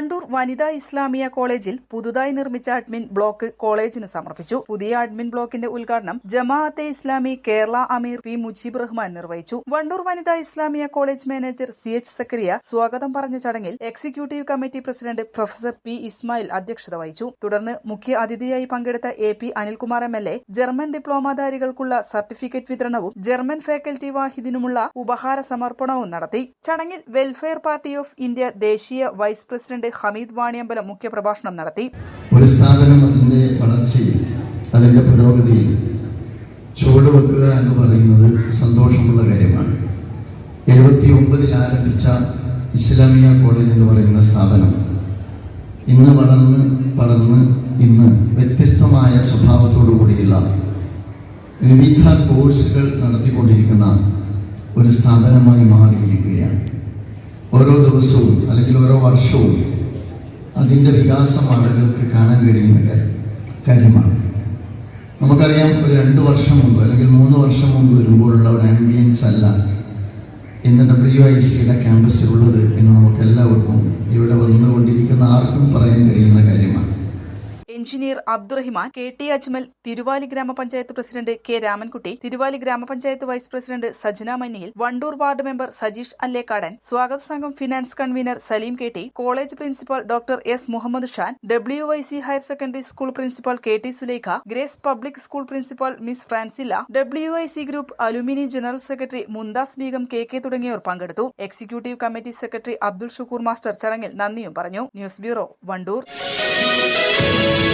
വണ്ടൂർ വനിതാ ഇസ്ലാമിയ കോളേജിൽ പുതുതായി നിർമ്മിച്ച അഡ്മിൻ ബ്ലോക്ക് കോളേജിന് സമർപ്പിച്ചു. പുതിയ അഡ്മിൻ ബ്ലോക്കിന്റെ ഉദ്ഘാടനം ജമാഅത്തെ ഇസ്ലാമി കേരള അമീർ പി മുജീബ് റഹ്മാൻ നിർവഹിച്ചു. വണ്ടൂർ വനിതാ Islamiya college manager C H Zakariya സ്വാഗതം പറഞ്ഞ ചടങ്ങിൽ executive committee president professor P Ismail അധ്യക്ഷത വഹിച്ചു. തുടർന്ന് മുഖ്യ അതിഥിയായി പങ്കെടുത്ത A P Anilkumar M L A German ഡിപ്ലോമാധാരികൾക്കുള്ള certificate വിതരണവും ജർമ്മൻ ഫാക്കൽറ്റി വാഹിദിനുമുള്ള ഉപഹാര സമർപ്പണവും നടത്തി. ചടങ്ങിൽ വെൽഫെയർ പാർട്ടി ഓഫ് ഇന്ത്യ ദേശീയ വൈസ് പ്രസിഡന്റ് ഹമീദ് വാണിയമ്പലം മുഖ്യപ്രഭാഷണം നടത്തി. ഒരു സ്ഥാപനം അതിന്റെ വളർച്ചയിൽ അതിന്റെ പുരോഗതിയിൽ ചുവടുവെക്കുക എന്ന് പറയുന്നത് സന്തോഷമുള്ള കാര്യമാണ്. എഴുപത്തി ഒമ്പതിൽ ആരംഭിച്ച ഇസ്ലാമിയ കോളേജ് എന്ന് പറയുന്ന സ്ഥാപനം ഇന്ന് വളർന്ന് വളർന്ന് ഇന്ന് വ്യത്യസ്തമായ സ്വഭാവത്തോടു കൂടിയുള്ള വിവിധ കോഴ്സുകൾ നടത്തിക്കൊണ്ടിരിക്കുന്ന ഒരു സ്ഥാപനമായി മാറിയിരിക്കുകയാണ്. ഓരോ ദിവസവും അല്ലെങ്കിൽ ഓരോ വർഷവും അതിന്റെ വികാസം ആളുകൾക്ക് കാണാൻ കഴിയുന്ന കാര്യം- കാര്യമാണ്. നമുക്കറിയാം ഒരു രണ്ട് വർഷം മുമ്പ് അല്ലെങ്കിൽ മൂന്ന് വർഷം മുമ്പ് വരുമ്പോഴുള്ള ഒരു ആംബിയൻസ് അല്ല ഇന്ന് ഡബ്ല്യു ഐ സിയുടെ ക്യാമ്പസിലുള്ളത് എന്ന് നമുക്ക് എല്ലാവർക്കും ഇവിടെ വന്നുകൊണ്ടിരിക്കുന്ന ആർക്കും പറയാൻ കഴിയുന്ന കാര്യമാണ് engineer Abdurahiman K T Ajmal Thiruvali ഗ്രാമപഞ്ചായത്ത് പ്രസിഡന്റ് കെ രാമൻകുട്ടി തിരുവാലി ഗ്രാമപഞ്ചായത്ത് vice president Sajana Manniyil Wandoor ward member Sajeesh Allekkadan സ്വാഗത സംഘം finance convener Saleem K T college principal doctor S Muhammad Shan W I C higher secondary school principal K T Sulekha Grace public school principal miss Francilla W I C group alumni general secretary Mumtaz Begum K K തുടങ്ങിയവർ പങ്കെടുത്തു. Executive committee secretary Abdul Shukoor master ചടങ്ങിൽ നന്ദിയും പറഞ്ഞു. News bureau Wandoor.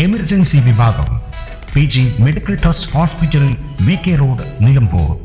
Emergency വിഭാഗം P G medical trust hospital V K road Nilambur.